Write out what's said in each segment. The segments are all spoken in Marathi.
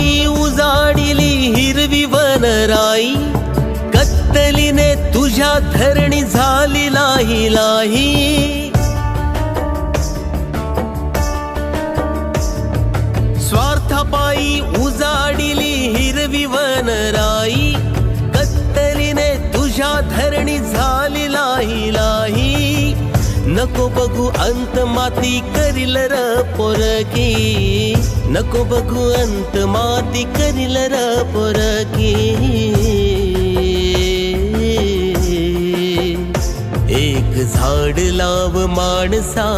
पायी उजाडिली हिरवी वनराई. कत्तलीने तुझ्या धरणी झाली लाही लाही स्वार्थापायी उजाडिली हिरवी वनराई. कत्तलीने तुझ्या धरणी झाली लाही लाही नको बघू अंत माती करील र पोरगी. नको बघू अंत माती करील र पोरगी. एक झाड लाव माणसा.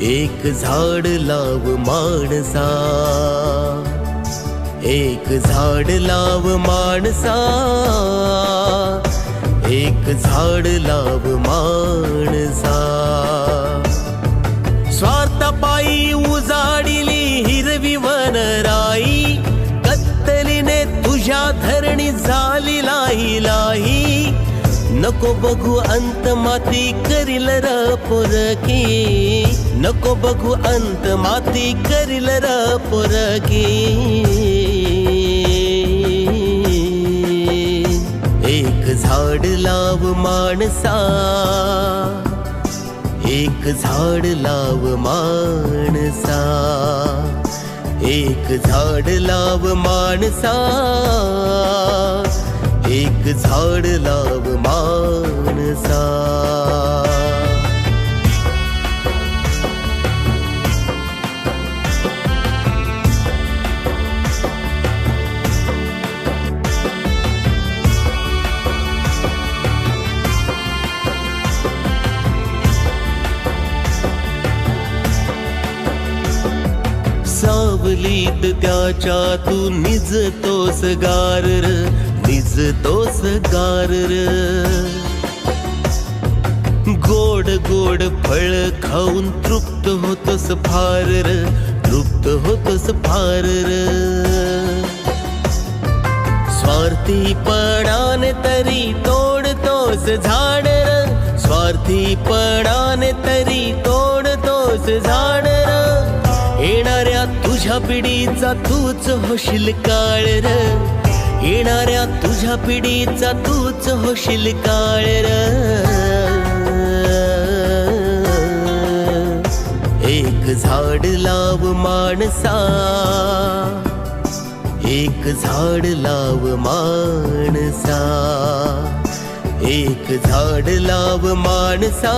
एक झाड लाव माणसा. एक झाड लाव माणसा. एक झाड लाव माणसा. स्वार्थपायी उजाडिली हिरवी वनराई कत्तलीने तुझ्या धरणी झाली लाही लाही. नको बघू अंत माती करील र पुरकी नको बघू अंत माती करील र पुरकी झाड लाव माणसा. एक झाड लाव माणसा. एक झाड लाव माणसा. एक झाड लाव माणसा. सावलीत त्याच्या तू निजतोस गार निज तोस गार गोड गोड फळ खाऊन तृप्त होतस फार तृप्त होतस फार र. स्वार्थीपणाने तरी तोडतोस झाड र स्वार्थीपणाने तरी तोडतोस झाड येणाऱ्या तुझ्या पिढीचा तूच होशील काळ र. येणाऱ्या तुझ्या पिढीचा तूच होशील काळ र. एक झाड लाव माणसा. एक झाड लाव माणसा. एक झाड लाव माणसा.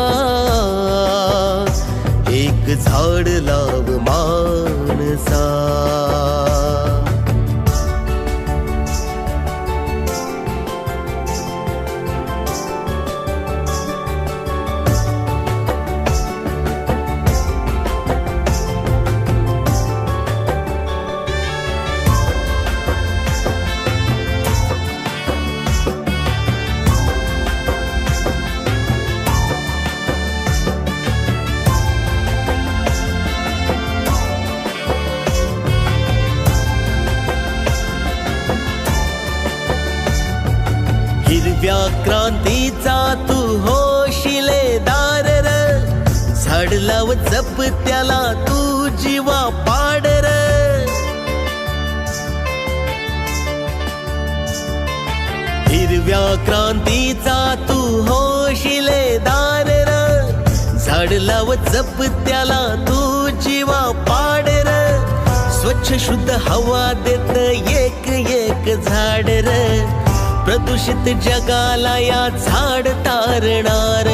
एक झाड लाव माणसा. हिरव्या क्रांतीचा तू होशिले दार र. झाड लाव जप त्याला तू जीवा पाडर हिरव्या क्रांतीचा तू होशिले दार र. झाड लाव जप त्याला तू जीवा पाडर स्वच्छ शुद्ध हवा देत एक एक झाड र. प्रदूषित जगाला या झाड तारणार.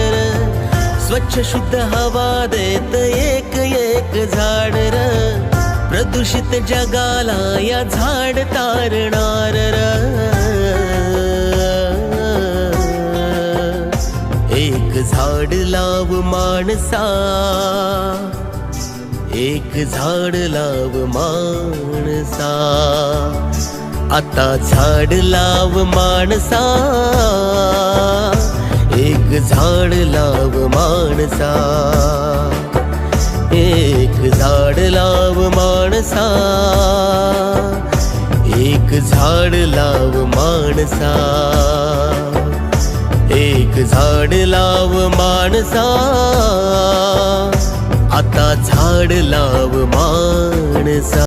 स्वच्छ शुद्ध हवा देत एक एक झाड र. प्रदूषित जगाला या झाड तारणार एक झाड लाव माणसा. एक झाड लाव माणसा. आता झाड लाव माणसा. एक झाड लाव माणसा. एक झाड लाव माणसा. एक झाड लाव माणसा. एक झाड लाव माणसा. आता झाड लाव माणसा.